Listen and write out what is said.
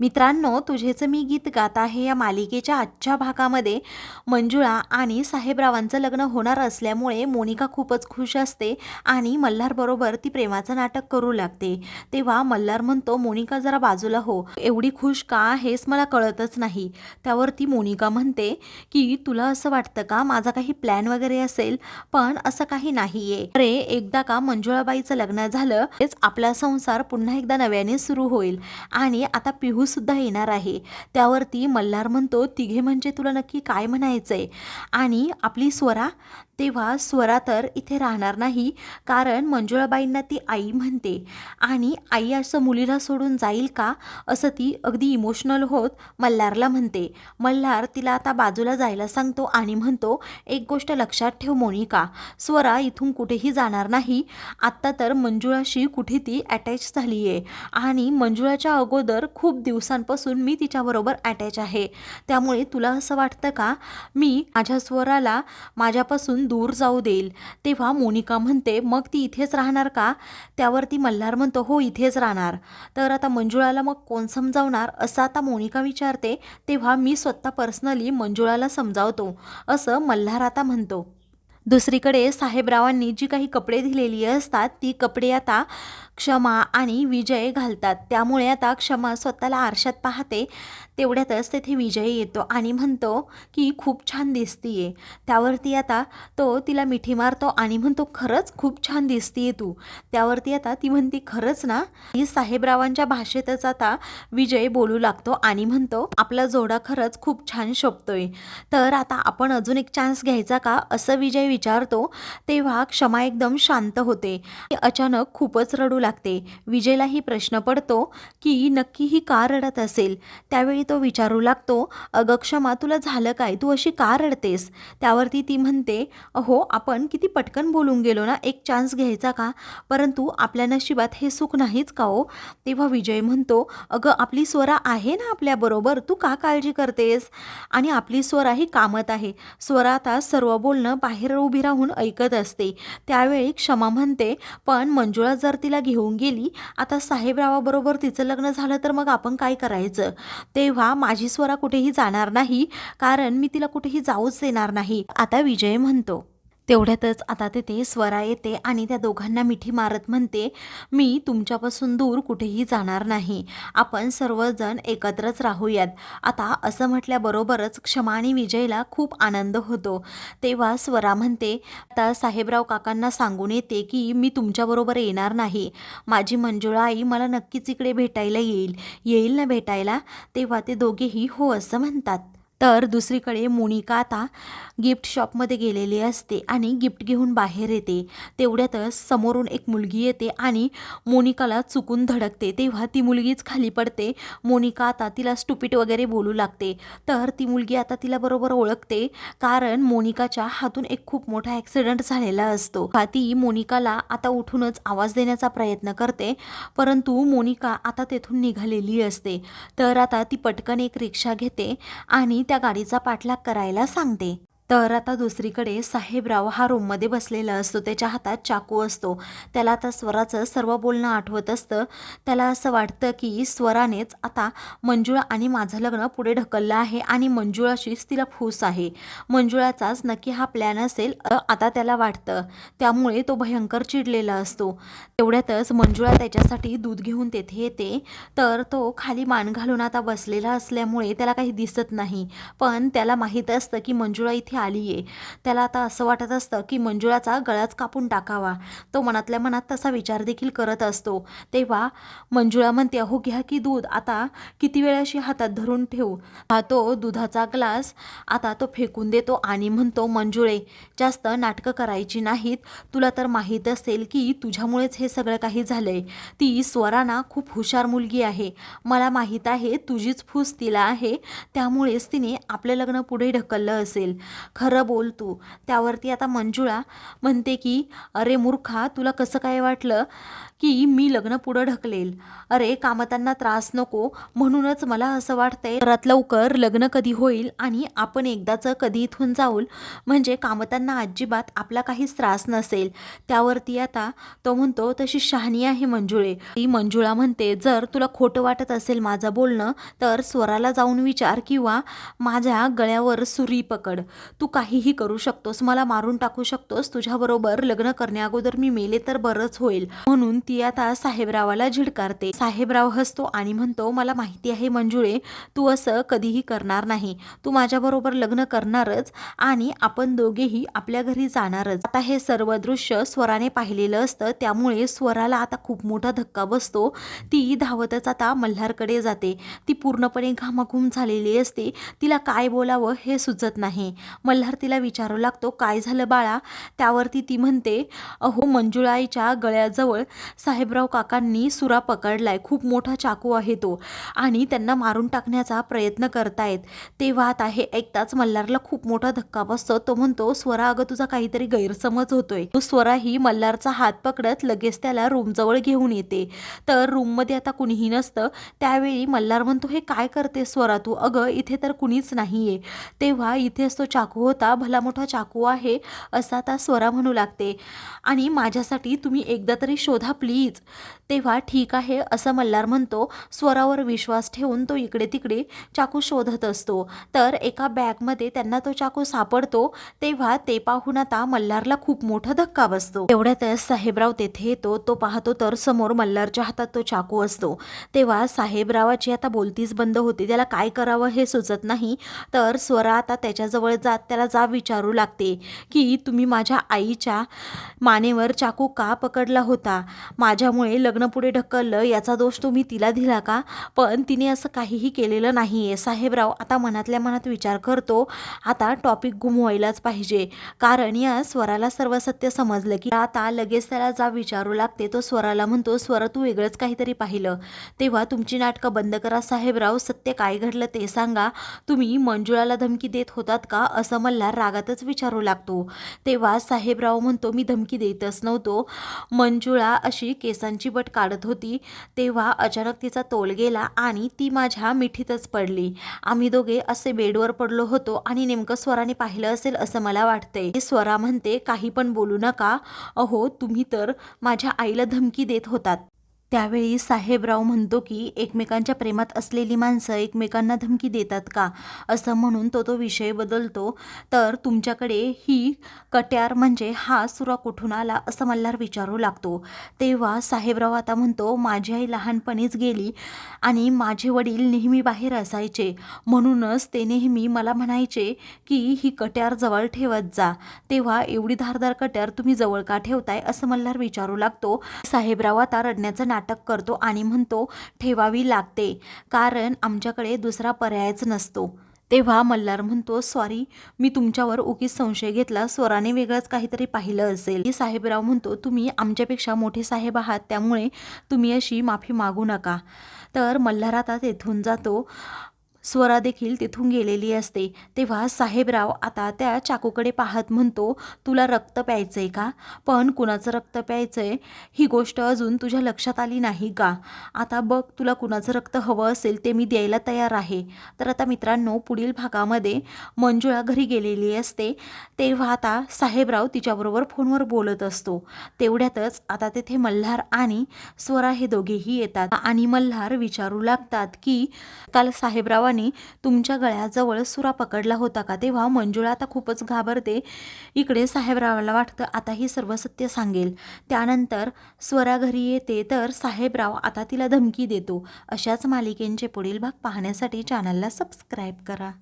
मित्रांनो तुझेचं मी गीत गात आहे या मालिकेच्या आजच्या भागामध्ये. मंजुळा आणि साहेबरावांचं लग्न होणार असल्यामुळे मोनिका खूपच खुश असते आणि मल्हारबरोबर ती प्रेमाचं नाटक करू लागते. तेव्हा मल्हार म्हणतो मोनिका जरा बाजूला हो. एवढी खुश का आहेस मला कळतच नाही. त्यावर ती मोनिका म्हणते की तुला असं वाटतं का माझा काही प्लॅन वगैरे असेल? पण असं काही नाहीये. अरे एकदा का मंजुळाबाईचं लग्न झालं तेच आपला संसार पुन्हा एकदा नव्याने सुरू होईल आणि आता पिहू सुद्धा येणार आहे. त्यावरती मल्हार म्हणतो तिघे म्हणजे तुला नक्की काय म्हणायचं आहे आणि आपली स्वरा तेव्हा स्वरा तर इथे राहणार नाही कारण मंजुळाबाईंना ती आई म्हणते. आणि आई असं मुलीला सोडून जाईल का? असं ती अगदी इमोशनल होत मल्हारला म्हणते. मल्हार तिला आता बाजूला जायला सांगतो आणि म्हणतो एक गोष्ट लक्षात ठेव मोनिका स्वरा इथून कुठेही जाणार नाही. आत्ता तर मंजुळाशी कुठे ती अटॅच झाली आहे आणि मंजुळाच्या अगोदर खूप दिवसांपासून मी तिच्याबरोबर अटॅच आहे. त्यामुळे तुला असं वाटतं का? मी माझ्या स्वराला माझ्यापासून दूर जाऊ देईल. तेव्हा मोनिका म्हणते मग ती इथेच राहणार का? त्यावरती मल्हार म्हणतो हो इथेच राहणार. तर आता मंजुळाला मग कोण समजावणार? असं आता मोनिका विचारते तेव्हा मी स्वतः पर्सनली मंजुळाला समजावतो. असं मल्हार आता म्हणतो. दुसरीकडे साहेबरावांनी जी काही कपडे दिलेली असतात ती कपडे आता क्षमा आणि विजय घालतात. त्यामुळे आता क्षमा स्वतःला आरशात पाहते तेवढ्यातच तेथे विजय येतो आणि म्हणतो की खूप छान दिसतीये. त्यावरती आता तो तिला मिठी मारतो आणि म्हणतो खरंच खूप छान दिसतीये तू. त्यावरती आता ती म्हणते खरंच ना? ही साहेबरावांच्या भाषेतच आता विजय बोलू लागतो आणि म्हणतो आपला जोडा खरंच खूप छान शोभतोय. तर आता आपण अजून एक चान्स घ्यायचा का? असं विजय विचारतो तेव्हा क्षमा एकदम शांत होते. अचानक खूपच रडू लागते. विजयलाही प्रश्न पडतो की नक्की ही का रडत असेल? त्यावेळी तो विचारू लागतो अगं क्षमा तुला झालं काय? तू अशी का रडतेस? त्यावरती ती म्हणते अहो आपण किती पटकन बोलून गेलो ना एक चान्स घ्यायचा का? परंतु आपल्या नशिबात हे सुख नाहीच का हो? तेव्हा विजय म्हणतो अगं आपली स्वरा आहे ना आपल्याबरोबर तू का काळजी करतेस? आणि आपली स्वरा ही कामत आहे. स्वरा आता सर्व बोलणं बाहेर उभी राहून ऐकत असते. त्यावेळी क्षमा म्हणते पण मंजुळा जर तिला घेऊन गेली आता साहेबरावाबरोबर तिचं लग्न झालं तर मग आपण काय करायचं? तेव्हा माझी स्वरा कुठेही जाणार नाही कारण मी तिला कुठेही जाऊच देणार नाही. आता विजय म्हणतो. तेवढ्यातच आता तिथे स्वरा येते आणि त्या दोघांना मिठी मारत म्हणते मी तुमच्यापासून दूर कुठेही जाणार नाही. आपण सर्वजण एकत्रच राहूयात. आता असं म्हटल्याबरोबरच क्षमा आणि विजयला खूप आनंद होतो. तेव्हा स्वरा म्हणते आता साहेबराव काकांना सांगून येते की मी तुमच्याबरोबर येणार नाही. माझी मंजुळा आई मला नक्कीच इकडे भेटायला येईल. येईल ना भेटायला? तेव्हा ते दोघेही हो असं म्हणतात. तर दुसरीकडे मोनिका आता गिफ्ट शॉपमध्ये गेलेली असते आणि गिफ्ट घेऊन बाहेर येते. तेवढ्यातच समोरून एक मुलगी येते आणि मोनिकाला चुकून धडकते. तेव्हा ती मुलगीच खाली पडते. मोनिका आता तिला स्टुपिट वगैरे बोलू लागते. तर ती मुलगी आता तिला बरोबर ओळखते. कारण मोनिकाच्या हातून एक खूप मोठा ॲक्सिडेंट झालेला असतो. ती मोनिकाला आता उठूनच आवाज देण्याचा प्रयत्न करते. परंतु मोनिका आता तेथून निघालेली असते. तर आता ती पटकन एक रिक्षा घेते आणि त्या गाडीचा पाठलाग करायला सांगते. तर आता दुसरीकडे साहेबराव हा रूममध्ये बसलेला असतो. त्याच्या हातात चाकू असतो. त्याला आता स्वराचं सर्व बोलणं आठवत असतं. त्याला असं वाटतं की स्वरानेच आता मंजुळा आणि माझं लग्न पुढे ढकललं आहे आणि मंजुळाशीच तिला फूस आहे. मंजुळाचाच नक्की हा प्लॅन असेल आता त्याला वाटतं. त्यामुळे तो भयंकर चिडलेला असतो. तेवढ्यातच मंजुळा त्याच्यासाठी दूध घेऊन तेथे येते. तर तो खाली मान घालून आता बसलेला असल्यामुळे त्याला काही दिसत नाही. पण त्याला माहीत असतं की मंजुळा इथे आली आहे त्याला आता असं वाटत असतं की मंजुळाचा गळाच कापून टाकावा. तो मनातल्या मनात तसा विचार देखील करत असतो. तेव्हा मंजुळा म्हणते अहो घ्या की दूध. आता किती वेळ अशी हातात धरून ठेवू? हा तो दुधाचा ग्लास आता तो फेकून देतो आणि म्हणतो मंजुळे जास्त नाटकं करायची नाहीत. तुला तर माहीत असेल की तुझ्यामुळेच हे सगळं काही झालंय. ती स्वराना खूप हुशार मुलगी आहे. मला माहीत आहे तुझीच फूस तिला आहे. त्यामुळेच तिने आपलं लग्न पुढे ढकललं असेल. खरं बोल तू. त्यावरती आता मंजुळा म्हणते की अरे मूर्खा तुला कसं काय वाटलं की मी लग्न पुढं ढकलेल? अरे कामतांना त्रास नको. म्हणूनच मला असं वाटतंय घरात लवकर लग्न कधी होईल आणि आपण एकदाचं कधी इथून जाऊल? म्हणजे कामतांना अजिबात आपला काहीच त्रास नसेल. त्यावरती आता तो म्हणतो तशी शहाणी आहे मंजुळे. ती मंजुळा म्हणते जर तुला खोटं वाटत असेल माझं बोलणं तर स्वराला जाऊन विचार किंवा माझ्या गळ्यावर सुरी पकड. तू काहीही करू शकतोस मला मारून टाकू शकतोस तुझ्याबरोबर लग्न करण्याअगोदर मी मेले तर बरंच होईल. म्हणून ती आता साहेबरावाला झिडकारते. साहेबराव हसतो आणि म्हणतो मला माहिती आहे मंजुळे तू असं कधीही करणार नाही. तू माझ्याबरोबर लग्न करणारच आणि आपण दोघेही आपल्या घरी जाणारच. आता हे सर्व दृश्य स्वराने पाहिलेलं असतं. त्यामुळे स्वराला आता खूप मोठा धक्का बसतो. ती धावतच आता मल्हारकडे जाते. ती पूर्णपणे घामाघूम झालेली असते. तिला काय बोलावं हे सुचत नाही. मल्हार तिला विचारू लागतो काय झालं बाळा? त्यावरती ती म्हणते अहो मंजुळाईच्या गळ्याजवळ साहेबराव काकांनी सुरा पकडलाय खूप मोठा चाकू आहे तो आणि त्यांना मारून टाकण्याचा प्रयत्न करतायत. तेव्हा आता आहे ऐकताच मल्हारला खूप मोठा धक्का बसतो. तो म्हणतो स्वरा अगं तुझा काहीतरी गैरसमज होतोय. तो स्वरा ही मल्हारचा हात पकडत लगेच त्याला रूमजवळ घेऊन येते. तर रूममध्ये आता कुणीही नसतं. त्यावेळी मल्हार म्हणतो हे काय करते स्वरा तू? अगं इथे तर कुणीच नाहीये. तेव्हा इथेच तो चाकू होता भला मोठा चाकू आहे असा आता स्वरा म्हणू लागते. आणि माझ्यासाठी तुम्ही एकदा तरी शोधा प्लीज. तेव्हा ठीक आहे असं मल्हार म्हणतो. स्वरावर विश्वास ठेवून तो इकडे तिकडे चाकू शोधत असतो. तर एका बॅगमध्ये त्यांना तो चाकू सापडतो. तेव्हा ते पाहून आता मल्हारला खूप मोठा धक्का बसतो. तेवढ्यातच साहेबराव तेथे येतो. तो पाहतो तर समोर मल्हारच्या हातात तो चाकू असतो. तेव्हा साहेबरावाची आता बोलतीच बंद होते. त्याला काय करावं हे सुचत नाही. तर स्वरा आता त्याच्याजवळ जात त्याला जा विचारू लागते की तुम्ही माझ्या आईच्या मानेवर चाकू का पकडला होता? माझ्यामुळे लग्न पुढे ढकललं याचा दोष तुम्ही तिला दिला का? पण तिने असं काहीही केलेलं नाही आहे साहेबराव आता मनातल्या मनात विचार करतो. आता टॉपिक गुमवायलाच पाहिजे. कारण या स्वराला सर्व सत्य समजलं की आता लगेच त्याला जा विचारू लागते. तो स्वराला म्हणतो स्वर तू वेगळंच काहीतरी पाहिलं. तेव्हा तुमची नाटकं बंद करा. साहेबराव सत्य काय घडलं ते सांगा. तुम्ही मंजुळाला धमकी देत होतात का? असं मल्हार रागातच विचारू लागतो. तेव्हा साहेबराव म्हणतो मी धमकी देतच नव्हतो. मंजुळा अशी केसांची बट काढत होती. तेव्हा अचानक तिचा तोल गेला आणि ती माझ्या मिठीतच पडली. आम्ही दोघे असे बेडवर पडलो होतो आणि नेमकं स्वराने पाहिलं असेल असं मला वाटतंय. स्वरा म्हणते काही पण बोलू नका. अहो तुम्ही तर माझ्या आईला धमकी देत होतात. त्यावेळी साहेबराव म्हणतो की एकमेकांच्या प्रेमात असलेली माणसं एकमेकांना धमकी देतात का? असं म्हणून तो तो विषय बदलतो. तर तुमच्याकडे ही कट्यार म्हणजे हा सुरा कुठून आला असं मल्हार विचारू लागतो. तेव्हा साहेबराव आता म्हणतो माझी आई लहानपणीच गेली आणि माझे वडील नेहमी बाहेर असायचे. म्हणूनच ते नेहमी मला म्हणायचे की ही कट्यार जवळ ठेवत जा. तेव्हा एवढी धारदार कट्यार तुम्ही जवळ का ठेवताय? असं मल्हार विचारू लागतो. साहेबराव आता रडण्याचं नाटक करतो आणि म्हणतो ठेवावी लागते. कारण आमच्याकडे दुसरा पर्यायच नसतो. तेव्हा मल्हार म्हणतो सॉरी मी तुमच्यावर उगीच संशय घेतला. स्वराने वेगळंच काहीतरी पाहिलं असेल. साहेबराव म्हणतो तुम्ही आमच्यापेक्षा मोठे साहेब आहात. त्यामुळे तुम्ही अशी माफी मागू नका. तर मल्हार आता तेथून जातो. स्वरा देखील तिथून गेलेली असते. तेव्हा साहेबराव आता त्या चाकूकडे पाहत म्हणतो तुला रक्त प्यायचंय का? पण कुणाचं रक्त प्यायचंय? ही गोष्ट अजून तुझ्या लक्षात आली नाही का? आता बघ तुला कुणाचं रक्त हवं असेल ते मी द्यायला तयार आहे. तर आता मित्रांनो पुढील भागामध्ये मंजुळा घरी गेलेली असते. तेव्हा आता साहेबराव तिच्याबरोबर फोनवर बोलत असतो. तेवढ्यातच आता तेथे मल्हार आणि स्वरा हे दोघेही येतात. आणि मल्हार विचारू लागतात की काल साहेबरावांनी तुमच्या गळ्याजवळ सुरा पकडला होता का? तेव्हा मंजुळा आता खूपच घाबरते. इकडे साहेबरावाला वाटतं आता ही सर्व सत्य सांगेल. त्यानंतर स्वरा घरी येते तर साहेबराव आता तिला धमकी देतो. अशाच मालिकेंचे पुढील भाग पाहण्यासाठी चॅनलला सबस्क्राईब करा.